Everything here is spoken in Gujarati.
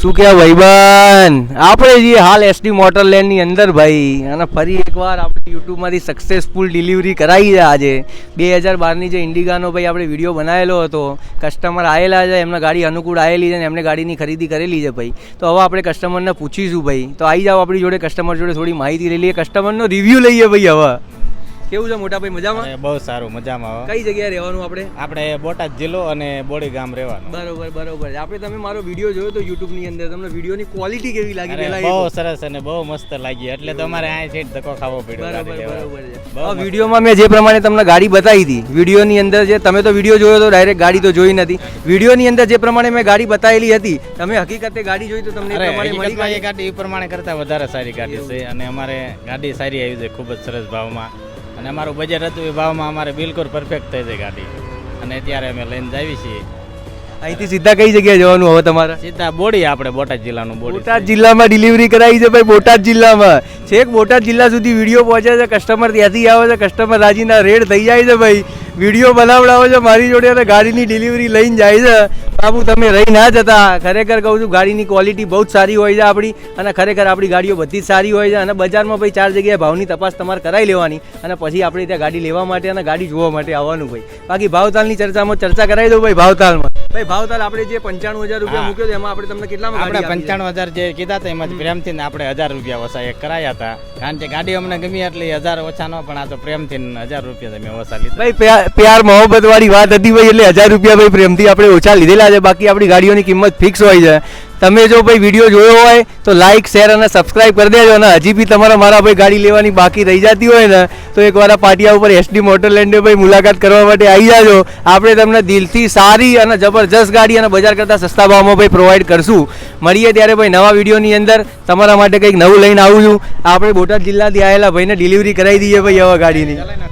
શું કહેવાય, ભાઈબંધ? આપણે જે હાલ એસડી મોટર લેન્ડની અંદર ભાઈ, અને ફરી એકવાર આપણે યુટ્યુબમાંથી સક્સેસફુલ ડિલિવરી કરાવી છે આજે. બે હજાર બારની જે ઇન્ડિગાનો ભાઈ આપણે વીડિયો બનાવેલો હતો કસ્ટમર આવેલા છે, એમને ગાડી અનુકૂળ આવેલી છે, ને એમને ગાડીની ખરીદી કરેલી છે ભાઈ. તો હવે આપણે કસ્ટમરને પૂછીશું ભાઈ. તો આવી જાઓ આપણી જોડે કસ્ટમર જોડે થોડી માહિતી લઈ લઈએ. કસ્ટમરનો રિવ્યૂ લઈએ ભાઈ હવે. કેવું છે મોટા ભાઈ મજામાં? બહુ સારું મજામાં કઈ જગ્યાએ રહેવાનું આપણે? આપણે બોટાદ જિલ્લો અને બોડી ગામ રહેવાનું. બરોબર બરોબર. આપણે તમે મારો વીડિયો જોયો તો યુટ્યુબની અંદર તમને વીડિયો ની ક્વોલિટી કેવી લાગી બહુ સરસ અને બહુ મસ્ત લાગી. એટલે તમારે આ સીટ ધક્કો ખાવો પડ્યો બરોબર બરોબર છે. વિડીયોમાં મેં જે પ્રમાણે તમને ગાડી બતાવી હતી વીડિયો ની અંદર જે તમે તો વીડિયો જોયો તો ડાયરેક્ટ ગાડી તો જોઈ નથી. વીડિયો ની અંદર જે પ્રમાણે મેં ગાડી બતાવેલી હતી તમે હકીકતે ગાડી જોઈ તો તમને એ? ગાડી એ પ્રમાણે કરતા વધારે સારી ગાડી છે અને અમારે ગાડી સારી આવી છે ખૂબ જ સરસ ભાવમાં. અને અમારું બજેટ હતું એ ભાવમાં અમારે બિલકુલ પરફેક્ટ થઈ જાય ગાડી. અને અત્યારે અમે લઈને જાવી છીએ. અહીંથી સીધા કઈ જગ્યાએ જવાનું હવે તમારે? સીધા બોડી આપણે બોટાદ જિલ્લાનું બોડી બોટાદ જિલ્લામાં ડિલિવરી કરાવી છે ભાઈ બોટાદ જિલ્લામાં. છેક બોટાદ જિલ્લા સુધી વીડિયો પહોંચે છે કસ્ટમર ત્યાંથી આવે છે કસ્ટમર રાજીના રેડ થઈ જાય છે ભાઈ. વીડિયો બનાવડાવો છો મારી જોડે અને ગાડીની ડિલિવરી લઈને જાય છે. બાબુ તમે રહી ના જતા. ખરેખર કહું છું ગાડીની ક્વોલિટી બહુ જ સારી હોય છે આપણી અને ખરેખર આપણી ગાડીઓ બધી જ સારી હોય છે અને બજારમાં ભાઈ ચાર જગ્યાએ ભાવની તપાસ તમારે કરાવી લેવાની અને પછી આપણે ત્યાં ગાડી લેવા માટે અને ગાડી જોવા માટે આવવાનું ભાઈ. બાકી ભાવતાલની ચર્ચામાં ચર્ચા કરાવી દઉં ભાઈ ભાવતાલમાં. ભાઈ ભાવતાલ આપણે જે પંચાણું હજાર રૂપિયા. મૂક્યો એમાં આપણે તમને કેટલામાં આપણે? પંચાણું હજાર જે કીધા હતા એમાં પ્રેમથી ને આપણે હજાર રૂપિયા ઓછા એક કરાયા હતા. કારણ કે ગાડી અમને ગમી એટલે હજાર ઓછા ન પણ આ તો પ્રેમથી હજાર રૂપિયા તમે ઓછા લીધા. ભાઈ પ્યાર મોહબ્બત વાળી વાત હતી ભાઈ, એટલે હજાર રૂપિયા ભાઈ પ્રેમથી આપણે ઓછા લીધેલા છે. બાકી આપણી ગાડીઓની કિંમત ફિક્સ હોય છે. તમે જો ભાઈ વીડિયો જોયો હોય, તો લાઇક શેર અને સબસ્ક્રાઇબ કરી દેજો. અને હજી બી તમારા મારા ભાઈ ગાડી લેવાની બાકી રહી જતી હોય ને, તો એકવાર આ પાટિયા ઉપર એસડી મોટરલેન્ડે ભાઈ મુલાકાત કરવા માટે આવી જાજો. આપણે તમને દિલથી સારી અને જબરજસ્ત ગાડી અને બજાર કરતાં સસ્તા ભાવમાં ભાઈ પ્રોવાઈડ કરશું. મળીએ ત્યારે ભાઈ નવા વિડીયોની અંદર. તમારા માટે કંઈક નવું લઈને આવું છું. આપણે બોટાદ જિલ્લાથી આવેલા ભાઈને ડિલિવરી કરાવી દઈએ ભાઈ હવે ગાડીની.